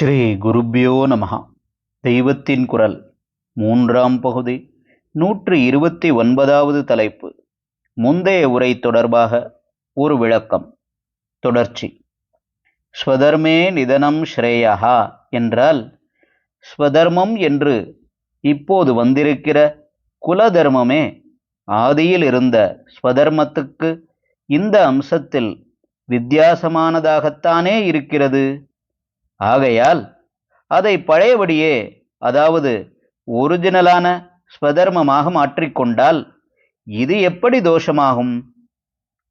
ஸ்ரீ குருப்பியோ நமகா தெய்வத்தின் குரல் மூன்றாம் பகுதி நூற்று இருபத்தி ஒன்பதாவது தலைப்பு. முந்தைய உரை தொடர்பாக ஒரு விளக்கம். தொடர்ச்சி. ஸ்வதர்மே நிதனம் ஸ்ரேயா என்றால் ஸ்வதர்மம் என்று இப்போது வந்திருக்கிற குலதர்மமே ஆதியில் இருந்த ஸ்வதர்மத்துக்கு இந்த அம்சத்தில் வித்தியாசமானதாகத்தானே இருக்கிறது? ஆகையால் அதை பழையபடியே அதாவது ஒரிஜினலான ஸ்வதர்மமாக மாற்றிக்கொண்டால் இது எப்படி தோஷமாகும்?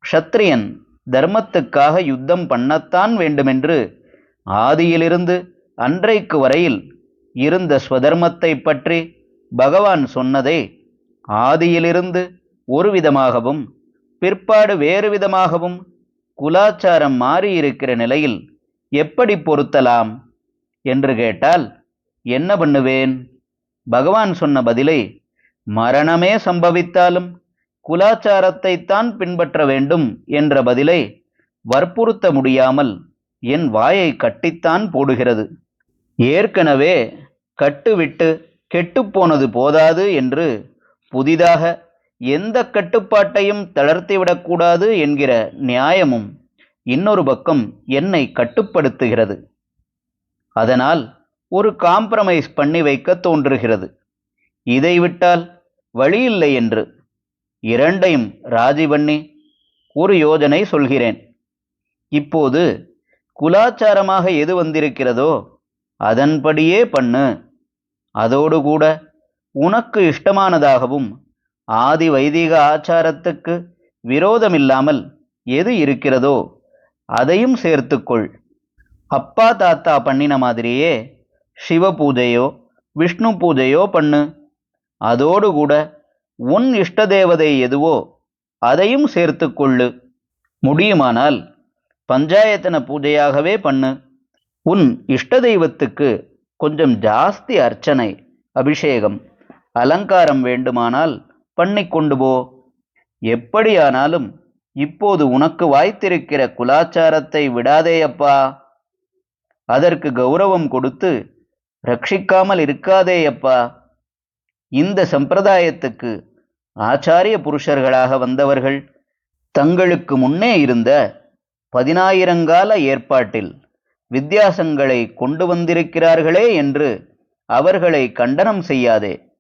க்ஷத்ரியன் தர்மத்துக்காக யுத்தம் பண்ணத்தான் வேண்டுமென்று ஆதியிலிருந்து அன்றைக்கு வரையில் இருந்த ஸ்வதர்மத்தை பற்றி பகவான் சொன்னதை ஆதியிலிருந்து ஒரு விதமாகவும் பிற்பாடு வேறு விதமாகவும் குலாச்சாரம் மாறியிருக்கிற நிலையில் எப்படி பொருத்தலாம்? என்று கேட்டால் என்ன பண்ணுவேன்? பகவான் சொன்ன பதிலை மரணமே சம்பவித்தாலும் குலாச்சாரத்தைத்தான் பின்பற்ற வேண்டும் என்ற பதிலை வற்புறுத்த முடியாமல் என் வாயை கட்டித்தான் போடுகிறது. ஏற்கனவே கட்டுவிட்டு கெட்டுப்போனது போதாது என்று புதிதாக எந்த கட்டுப்பாட்டையும் தளர்த்திவிடக்கூடாது என்கிற நியாயமும் இன்னொரு பக்கம் என்னை கட்டுப்படுத்துகிறது. அதனால் ஒரு காம்ப்ரமைஸ் பண்ணி வைக்க தோன்றுகிறது. இதை விட்டால் வழியில்லை என்று இரண்டையும் ராஜி பண்ணி ஒரு யோஜனை சொல்கிறேன். இப்போது குலாச்சாரமாக எது வந்திருக்கிறதோ அதன்படியே பண்ணு. அதோடு கூட உனக்கு இஷ்டமானதாகவும் ஆதி வைதிக ஆச்சாரத்துக்கு விரோதமில்லாமல் எது இருக்கிறதோ அதையும் சேர்த்துக்கொள். அப்பா தாத்தா பண்ணின மாதிரியே சிவ பூஜையோ விஷ்ணு பூஜையோ பண்ணு. அதோடு கூட உன் இஷ்ட தேவதை எதுவோ அதையும் சேர்த்துக்கொள்ளு. முடியுமானால் பஞ்சாயத்தன பூஜையாகவே பண்ணு. உன் இஷ்ட தெய்வத்துக்கு கொஞ்சம் ஜாஸ்தி அர்ச்சனை அபிஷேகம் அலங்காரம் வேண்டுமானால் பண்ணி கொண்டு போ. எப்படியானாலும் இப்போது உனக்கு வாய்த்திருக்கிற குலாச்சாரத்தை விடாதேயப்பா அதற்கு கௌரவம் கொடுத்து ரட்சிக்காமல் இருக்காதேயப்பா இந்த சம்பிரதாயத்துக்கு ஆச்சாரிய புருஷர்களாக வந்தவர்கள் தங்களுக்கு முன்னே இருந்த பதினாயிரங்கால ஏற்பாட்டில் வித்தியாசங்களை கொண்டு வந்திருக்கிறார்களே என்று அவர்களை கண்டனம் செய்யாதே.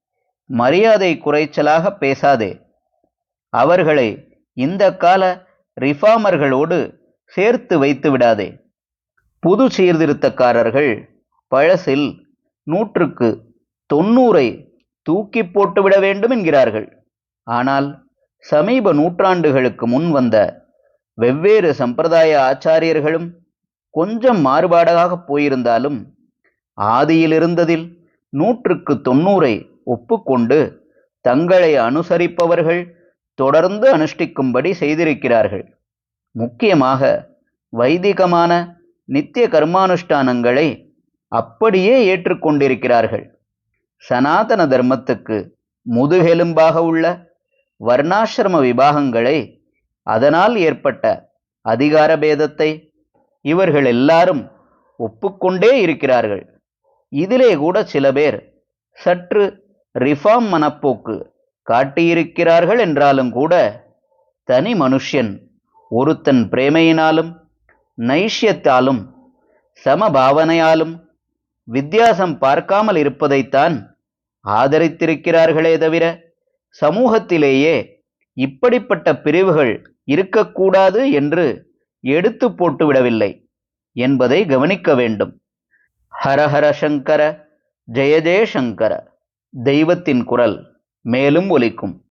மரியாதை குறைச்சலாக பேசாதே. அவர்களை இந்த கால ரிஃபார்மர்களோடு சேர்த்து வைத்து விடாதே. புது சீர்திருத்தக்காரர்கள் பழசில் நூற்றுக்கு தொண்ணூறை தூக்கி போட்டுவிட வேண்டும் என்கிறார்கள். ஆனால் சமீப நூற்றாண்டுகளுக்கு முன் வந்த வெவ்வேறு சம்பிரதாய ஆச்சாரியர்களும் கொஞ்சம் மாறுபாடாக போயிருந்தாலும் ஆதியில் இருந்ததில் நூற்றுக்கு தொண்ணூறை ஒப்புக்கொண்டு தங்களை அனுசரிப்பவர்கள் தொடர்ந்து அனுஷ்டிக்கும்படி செய்திருக்கிறார்கள். முக்கியமாக வைதிகமான நித்திய கர்மானுஷ்டானங்களை அப்படியே ஏற்றுக்கொண்டிருக்கிறார்கள் சனாதன தர்மத்துக்கு முதுகெலும்பாக உள்ள வர்ணாசிரம விபாகங்களை அதனால் ஏற்பட்ட அதிகார பேதத்தை இவர்கள் எல்லாரும் ஒப்புக்கொண்டே இருக்கிறார்கள். இதிலே கூட சில பேர் சற்று ரிஃபார்ம் மனப்போக்கு காட்டியிருக்கிறார்கள் என்றாலும் கூட தனி மனுஷ்யன் ஒருத்தன் பிரேமையினாலும் நைஷ்யத்தாலும் சமபாவனையாலும் வித்தியாசம் பார்க்காமல் இருப்பதைத்தான் ஆதரித்திருக்கிறார்களே தவிர சமூகத்திலேயே இப்படிப்பட்ட பிரிவுகள் இருக்கக்கூடாது என்று எடுத்து போட்டுவிடவில்லை என்பதை கவனிக்க வேண்டும். ஹரஹர சங்கர ஜெய ஜெயசங்கர தெய்வத்தின் குரல். மேலும் ஒலிக்கும்.